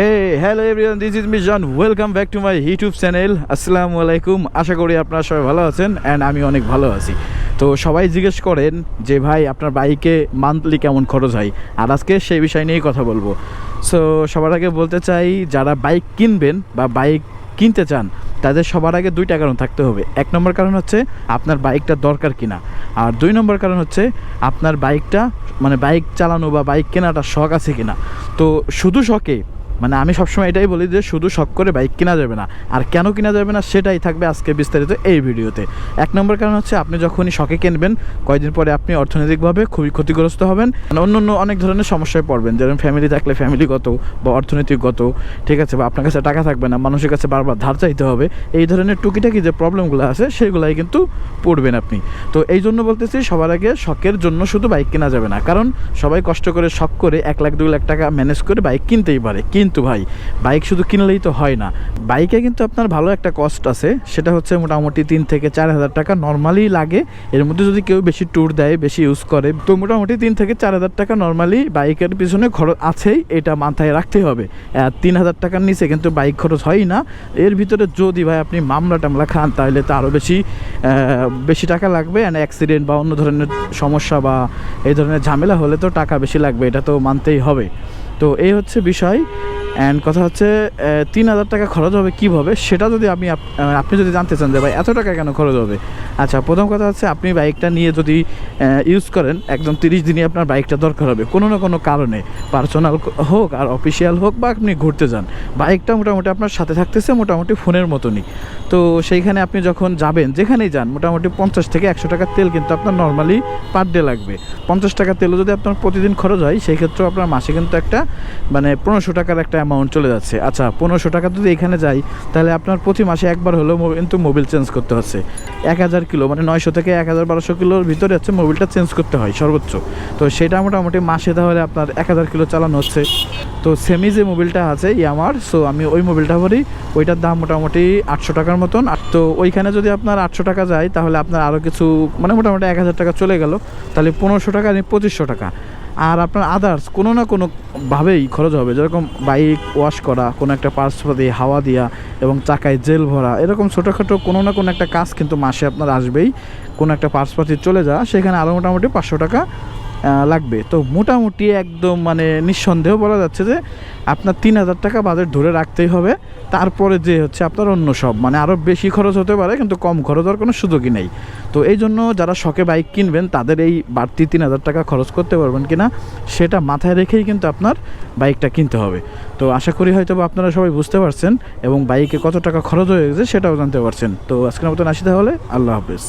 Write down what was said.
Hey hello everyone this is mission welcome back to my YouTube channel আসসালামু আলাইকুম আশা করি আপনারা সবাই ভালো আছেন অ্যান্ড আমি অনেক ভালো আছি। তো সবাই জিজ্ঞেস করেন যে ভাই, আপনার বাইকে মান্থলি কেমন খরচ হয়? আর আজকে সেই বিষয় নিয়েই কথা বলব। সো সবার আগে বলতে চাই, যারা বাইক কিনবেন বা বাইক কিনতে চান, তাদের সবার আগে দুইটা কারণ থাকতে হবে। এক নম্বর কারণ হচ্ছে, আপনার বাইকটা দরকার কিনা। আর দুই নম্বর কারণ হচ্ছে, আপনার বাইকটা মানে বাইক চালানো বা বাইক কেনাটা শখ আছে কিনা। তো শুধু শখে মানে আমি সবসময় এটাই বলি যে শুধু শখ করে বাইক কেনা যাবে না। আর কেন কেনা যাবে না সেটাই থাকবে আজকে বিস্তারিত এই ভিডিওতে। এক নম্বর কারণ হচ্ছে আপনি যখনই শখে কিনবেন কয়েকদিন পরে আপনি অর্থনৈতিকভাবে খুবই ক্ষতিগ্রস্ত হবেন। মানে অন্য অন্য অনেক ধরনের সমস্যায় পড়বেন যেমন ফ্যামিলি থাকলে ফ্যামিলিগত বা অর্থনৈতিকগত, ঠিক আছে? বা আপনার কাছে টাকা থাকবে না, মানুষের কাছে বারবার ধার চাইতে হবে। এই ধরনের টুকিটাকি যে প্রবলেমগুলো আছে, সেগুলাই কিন্তু পড়বেন আপনি। তো এই জন্য বলতেছি, সবার আগে শখের জন্য শুধু বাইক কেনা যাবে না। কারণ সবাই কষ্ট করে শখ করে এক লাখ, দুই লাখ টাকা ম্যানেজ করে বাইক কিনতেই পারে। কিন্তু ভাই বাইক শুধু কিনলেই তো হয় না। বাইকে কিন্তু আপনার ভালো একটা কস্ট আছে, সেটা হচ্ছে মোটামুটি তিন থেকে চার হাজার টাকা নর্মালি লাগে। এর মধ্যে যদি কেউ বেশি ট্যুর দেয়, বেশি ইউজ করে, তো মোটামুটি তিন থেকে চার হাজার টাকা নর্মালি বাইকের পিছনে খরচ আছেই, এটা মাথায় রাখতে হবে। তিন হাজার টাকার নিচে কিন্তু বাইক খরচ হয় না। এর ভিতরে যদি ভাই আপনি মামলা টামলা খান, তাহলে তো আরও বেশি বেশি টাকা লাগবে। অ্যান্ড অ্যাক্সিডেন্ট বা অন্য ধরনের সমস্যা বা এই ধরনের ঝামেলা হলে তো টাকা বেশি লাগবে, এটা তো মানতেই হবে। তো এই হচ্ছে বিষয়। অ্যান্ড কথা হচ্ছে তিন হাজার টাকা খরচ হবে কীভাবে? সেটা যদি আপনি আপনি যদি জানতে চান যে ভাই এত টাকা কেন খরচ হবে? আচ্ছা প্রথম কথা হচ্ছে আপনি বাইকটা নিয়ে যদি ইউজ করেন, একদম তিরিশ দিনই আপনার বাইকটা দরকার হবে। কোনো না কোনো কারণে পার্সোনাল হোক আর অফিসিয়াল হোক বা আপনি ঘুরতে যান। বাইকটা মোটামুটি আপনার সাথে থাকতেছে মোটামুটি ফোনের মতনই। তো সেইখানে আপনি যখন যাবেন, যেখানেই যান, মোটামুটি পঞ্চাশ থেকে একশো টাকার তেল কিন্তু আপনার নর্মালি পার ডে লাগবে। পঞ্চাশ টাকা তেলও যদি আপনার প্রতিদিন খরচ হয়, সেই ক্ষেত্রেও আপনার মাসে কিন্তু একটা মানে পনেরোশো টাকার একটা অ্যামাউন্ট চলে যাচ্ছে। আচ্ছা পনেরোশো টাকা যদি এখানে যাই তাহলে আপনার প্রতি মাসে একবার হলেও কিন্তু মোবিল চেঞ্জ করতে হচ্ছে। এক হাজার কিলো মানে নয়শো থেকে এক হাজার বারোশো কিলোর ভিতরে হচ্ছে মোবিলটা চেঞ্জ করতে হয় সর্বোচ্চ। তো সেটা মোটামুটি মাসে তাহলে আপনার এক হাজার কিলো চালানো হচ্ছে। তো সেমি যে মোবিলটা আছে আমার সো আমি ওই মোবিলটা ভরি, ওইটার দাম মোটামুটি আটশো টাকার মতন। আর তো ওইখানে যদি আপনার আটশো টাকা যায়, তাহলে আপনার আরও কিছু মানে মোটামুটি এক হাজার টাকা চলে গেল। তাহলে পনেরোশো টাকা নিয়ে পঁচিশশো টাকা। আর আপনার আদার্স কোনো না কোনোভাবেই খরচ হবে। যেরকম বাইক ওয়াশ করা, কোনো একটা পার্স দিয়ে হাওয়া দেওয়া এবং চাকায় জেল ভরা, এরকম ছোটোখাটো কোনো না কোনো একটা কাজ কিন্তু মাসে আপনার আসবেই। কোনো একটা পার্সপাতি চলে যাওয়া, সেখানে আরও মোটামুটি পাঁচশো টাকা লাগবে। তো মোটামুটি একদম মানে নিঃসন্দেহ বলা যাচ্ছে যে আপনার তিন হাজার টাকা বাজেট ধরে রাখতেই হবে। তারপরে যে হচ্ছে আপনার অন্য সব মানে আরও বেশি খরচ হতে পারে, কিন্তু কম খরচ হওয়ার কোনো সুযোগই নেই। তো এই জন্য যারা শখে বাইক কিনবেন, তাদের এই বাড়তি তিন হাজার টাকা খরচ করতে পারবেন কিনা, সেটা মাথায় রেখেই কিন্তু আপনার বাইকটা কিনতে হবে। তো আশা করি হয়তো আপনারা সবাই বুঝতে পারছেন এবং বাইকে কত টাকা খরচ হয়ে গেছে সেটাও জানতে পারছেন। তো আজকের মতন আসি তাহলে, আল্লাহ হাফেজ।